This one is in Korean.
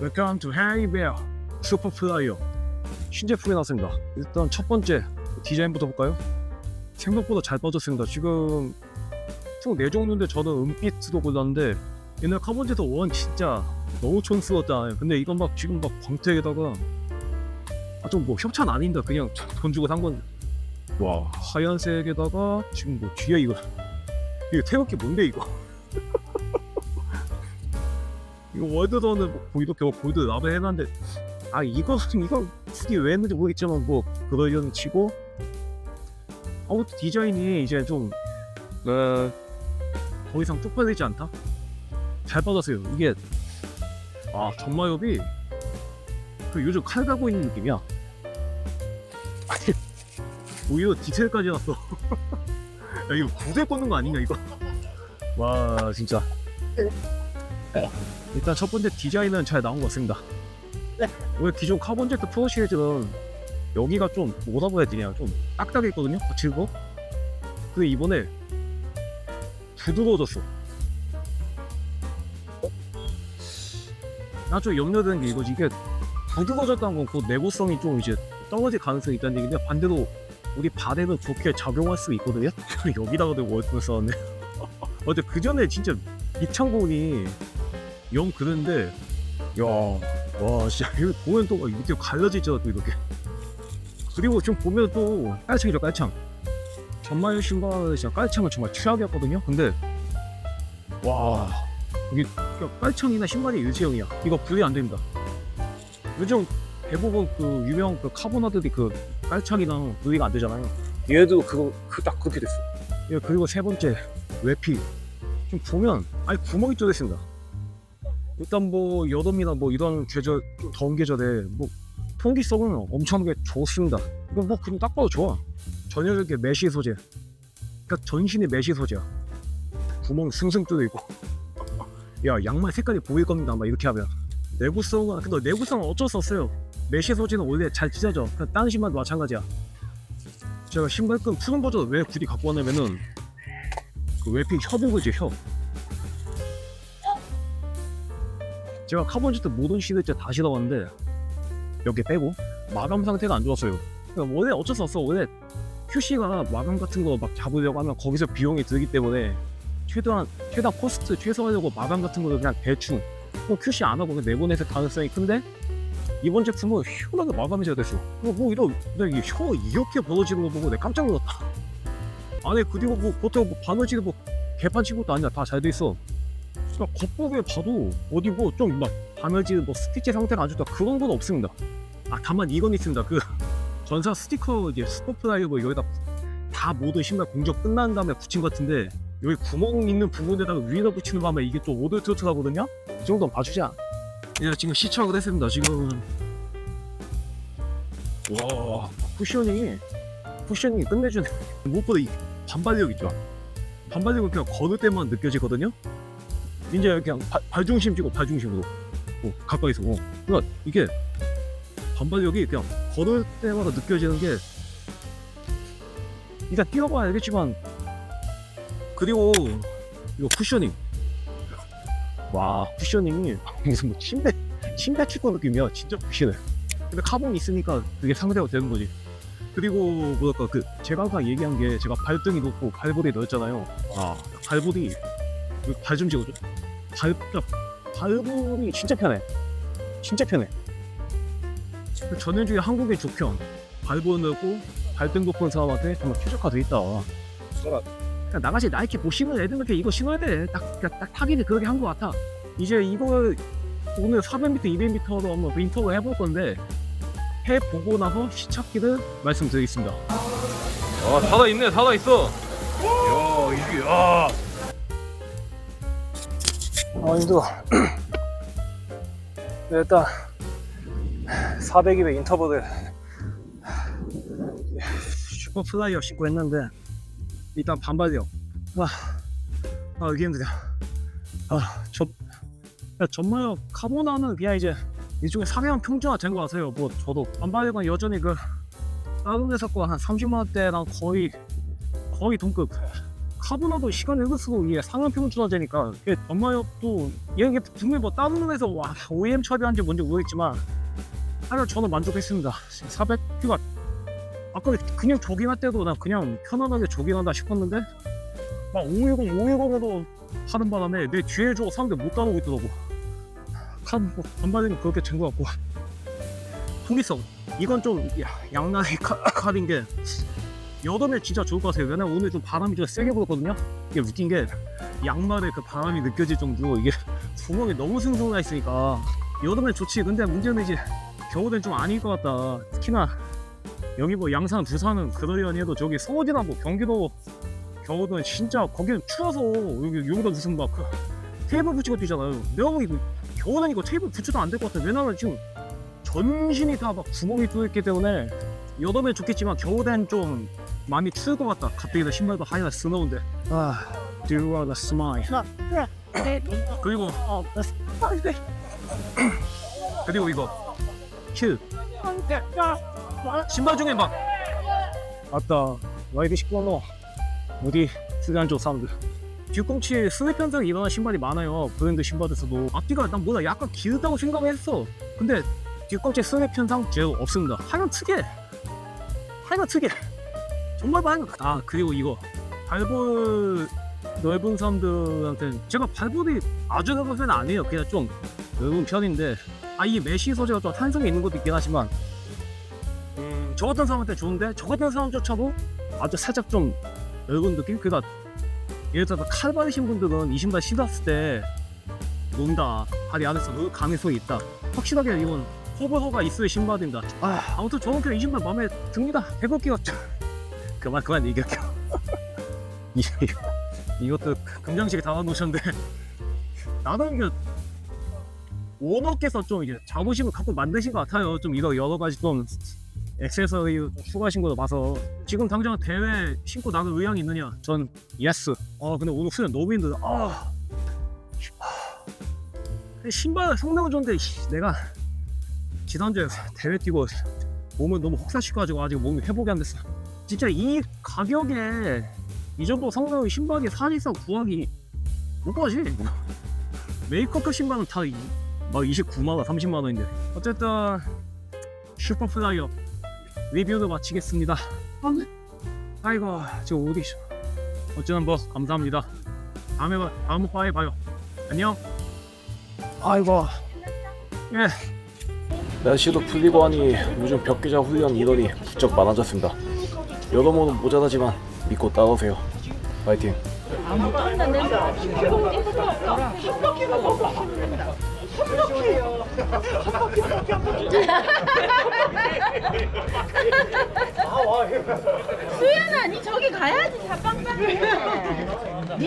Welcome to Harry Bear 슈퍼 플라이어 신제품이 나왔습니다. 일단 첫 번째 디자인부터 볼까요? 생각보다 잘 빠졌습니다. 지금 총 4종류인데 저는 은빛으로 골랐는데 옛날 카본제트 원 진짜 너무 촌스러웠잖아요. 근데 이건 막 지금 막 광택에다가 아, 좀 뭐 협찬 아닌다. 그냥 돈 주고 산 건데. 와 하얀색에다가 지금 뭐 뒤에 이거 이거 태극기 뭔데 이거? 이거 월드던은 뭐 이렇게 뭐 골드 라벨 해놨는데 아 이거 이거 굳이 왜 했는지 모르겠지만 뭐 그러려는 치고 아무튼 디자인이 이제 좀 어, 더 이상 쪽팔리지 않다. 잘 빠졌어요. 이게 아 전마엽이 그 요즘 칼 가고 있는 느낌이야. 오히려 디테일까지 났어. 야 이거 구대 꽂는 거 아닌가 이거? 와 진짜. 일단 첫 번째 디자인은 잘 나온 것 같습니다. 왜 기존 카본 제트 프로 시리즈는 여기가 좀 뭐라고 해야 되냐 좀 딱딱했거든요? 거칠고 근데 이번에 부드러워졌어. 나 좀 염려되는 게 이거지. 이게 부드러워졌다는 건 그 내구성이 좀 이제 떨어질 가능성이 있다는 얘기인데 반대로 우리 발에는 좋게 작용할 수 있거든요? 여기다가 월등을 썼네. 어제 그 전에 진짜 이창곤이 영 그랬는데 야와 진짜 이거 보면 또 밑에 갈라져 있잖아 또 이렇게. 그리고 지금 보면 또 깔창이죠 깔창. 전마유 신발 진짜 깔창은 정말 최악이었거든요. 근데 와 이게 깔창이나 신발이 일체형이야. 이거 분리 안 됩니다. 요즘 대부분 그 유명 그 카보나들이 그 깔창이랑 분리가 안 되잖아요. 얘도 그거 그 딱 그렇게 됐어. 예, 그리고 세 번째 외피. 지금 보면 아예 구멍이 뚫려 있습니다 일단 뭐 여름이나 뭐 이런 계절 좀 더운 계절에 뭐 통기성은 엄청나게 좋습니다. 이거 뭐 그냥 딱 봐도 좋아. 전형적인 메쉬 소재. 그러니까 전신이 메쉬 소재야. 구멍 승승 뚫려 있고. 야 양말 색깔이 보일 겁니다. 아마 이렇게 하면. 내구성은 근데 내구성은 어쩔 수 없어요. 메쉬 소재는 원래 잘 찢어져. 그냥 다른 신발도 마찬가지야. 제가 신발끈 푸른 버전 왜 굳이 갖고 왔냐면은 그 웨핑 협이고지 협. 제가 카본제트 모든 시리즈 다 신어봤는데 몇 개 빼고 마감 상태가 안 좋았어요. 그러니까 원래 어쩔 수 없어. 원래 QC가 마감 같은 거 막 잡으려고 하면 거기서 비용이 들기 때문에 최대한 최대한 코스트 최소화하려고 마감 같은 거를 그냥 대충 뭐 QC 안 하고 내보내서 가능성이 큰데 이번 제품은 희한하게 마감이 잘 됐어. 뭐, 뭐 이런 내가 이혀 이렇게 벌어지는 거 보고 내가 깜짝 놀랐다. 안에 그리고 뭐 보통 뭐 바느질도 뭐 개판 친 것도 아니야 다 잘 돼 있어. 그러니까 겉보기에 봐도 어디 뭐 좀 막 바느질 뭐 스티치 상태가 안 좋다 그런 건 없습니다. 아 다만 이건 있습니다. 그 전사 스티커 이제 스포프라이브 여기다 다 모든 신발 공정 끝난 다음에 붙인 것 같은데 여기 구멍 있는 부분에다가 위에다 붙이는 바람에 이게 좀 오돌 트로트하거든요. 이 정도는 봐주자. 이제 지금 시청을 했습니다. 지금 와 쿠셔닝이 쿠셔닝이 끝내주네. 무엇보다 이 반발력 있죠. 반발력은 그냥 걸을 때만 느껴지거든요. 이제 그냥 발, 발 중심 쥐고 발 중심으로. 어, 가까이서 어. 그러니까 이게 반발력이 그냥 걸을 때마다 느껴지는 게 일단 뛰어봐야 알겠지만 그리고 이거 쿠셔닝. 와 쿠셔닝이 무슨 뭐 침대 침대 축구 느낌이야. 진짜 쿠시네 근데 카본이 있으니까 그게 상대가 되는 거지. 그리고 뭐랄까 그 제가 아까 얘기한 게 제가 발등이 높고 발볼이 넓잖아요. 아 발볼이 발좀 찍어줘 발, 발볼이 진짜 편해 진짜 편해 전형적인 한국의 조편 발볼 넓고 발등 높은 사람한테 정말 최적화돼 있다 그러니까 나같이 나이키 못 신는 애들한테 이거 신어야 돼. 딱, 딱, 딱 타깃이 그렇게 한 것 같아. 이제 이거 오늘 400m, 200m로 한번 인터뷰 해볼 건데 해보고 나서 시착기를 말씀드리겠습니다. 아, 살아있네, 살아있어. 야, 이게, 야. 아. 네, 일단 400, 200 인터벌을 슈퍼 플라이어 신고 했는데 일단 반발력. 와, 아 이게 힘드냐. 아, 저, 야, 정말 카보나는 그냥 이제 이쪽에 사면 평준화 된 거 같아요. 뭐 저도 반발력은 여전히 그 다른 데서 거한 30만 원대랑 거의 거의 동급. 카보나도 시간이 흐를수록 이게 상한 평균 주어지니까 이게 전마협도 이게 분명히 뭐 다른 눈에서 와 OEM 처리한지 뭔지 모르겠지만 하여간 저는 만족했습니다. 400kg 아까 그냥 조깅할 때도 나 그냥 편안하게 조깅한다 싶었는데 막 510, 510으로 하는 바람에 내 뒤에 저 사람들 못 따라오고 있더라고. 칸, 뭐, 반바지는 그렇게 된 것 같고. 통기성 이건 좀 야, 양날의 칼- 칼인 게 여름에 진짜 좋을 것 같아요. 왜냐면 오늘 좀 바람이 좀 세게 불었거든요. 이게 웃긴 게 양말에 그 바람이 느껴질 정도로 이게 구멍이 너무 숭숭나 있으니까. 여름에 좋지 근데 문제는 이제 겨울엔 좀 아닐 것 같다. 특히나 여기 뭐 양산 부산은 그러려니 해도 저기 서울이나 뭐 경기도 겨울은 진짜 거기는 추워서 여기 여기다 무슨 막 그 테이블 붙이고 뛰잖아요. 내가 보기 겨울엔 이거 테이블 붙여도 안 될 것 같아 왜냐면 지금 전신이 다 막 구멍이 뚫렸기 때문에 여름엔 좋겠지만 겨울엔 좀 마음이 추울 것 같다. 갑자기 내 신발도 하이나 스노우인데. 아. Do you want a smile 그리고 어, 그리고 이거. 큐. 신발 중에 막. 아따 와이드 시끄러워. 어디 쓰간 쪽 사람들. 뒤꿈치에 스냅 현상이 일어나는 신발이 많아요. 브랜드 신발에서도. 앞뒤가 난 뭐다 약간 길다고 생각했어. 근데 뒤꿈치 스냅 현상 제로 없습니다. 하얀 특이해. 하얀 특이해 정말 많은 아 그리고 이거 발볼 넓은 사람들한테 제가 발볼이 아주 넓은 편은 아니에요. 그냥 좀 넓은 편인데 아이 메쉬 소재가 좀 탄성이 있는 것도 있긴 하지만 음, 저 같은 사람한테 좋은데 저 같은 사람조차도 아주 살짝 좀 넓은 느낌? 그니까 예를 들어서 칼 받으신 분들은 이 신발 신었을 때 논다 발이 안에서 놀 가능성이 있다. 확실하게 이건 호불호가 있을 신발입니다. 아, 아무튼 저는 그냥 이 신발 마음에 듭니다. 해볼게요 그만 그만 얘기할게요 이, 이것도 금장식에 담아놓으셨는데 나는 이게 오너께서 좀 이제 자부심을 갖고 만드신 것 같아요. 좀 이거 여러 가지 좀 액세서리 추가하신 걸로 봐서 지금 당장 대회 신고 나갈 의향이 있느냐? 전 예스. 어 근데 오늘 훈련 너무 힘들다. 아 근데 신발 성능은 좋은데 씨, 내가 지난주에 대회 뛰고 몸을 너무 혹사시켜가지고 아직 몸이 회복이 안 됐어. 진짜 이 가격에 이 정도 성능의 신발이 사실상 구하기 못 구하지. 메이커급 신발은 다 이- 막 29만원, 30만원인데. 어쨌든 슈퍼플라이어 리뷰를 마치겠습니다. 아이고 지금 어디 있어 어쨌든 뭐 감사합니다. 다음에 봐 다음 화에 봐요. 안녕. 아이고. 예. 날씨도 풀리고 하니 요즘 벽기자 훈련 인원이 부쩍 많아졌습니다 여러모로 모자라지만 믿고 따라오세요 파이팅 수연아, 니 저기 가야지, 자빵빵해. 니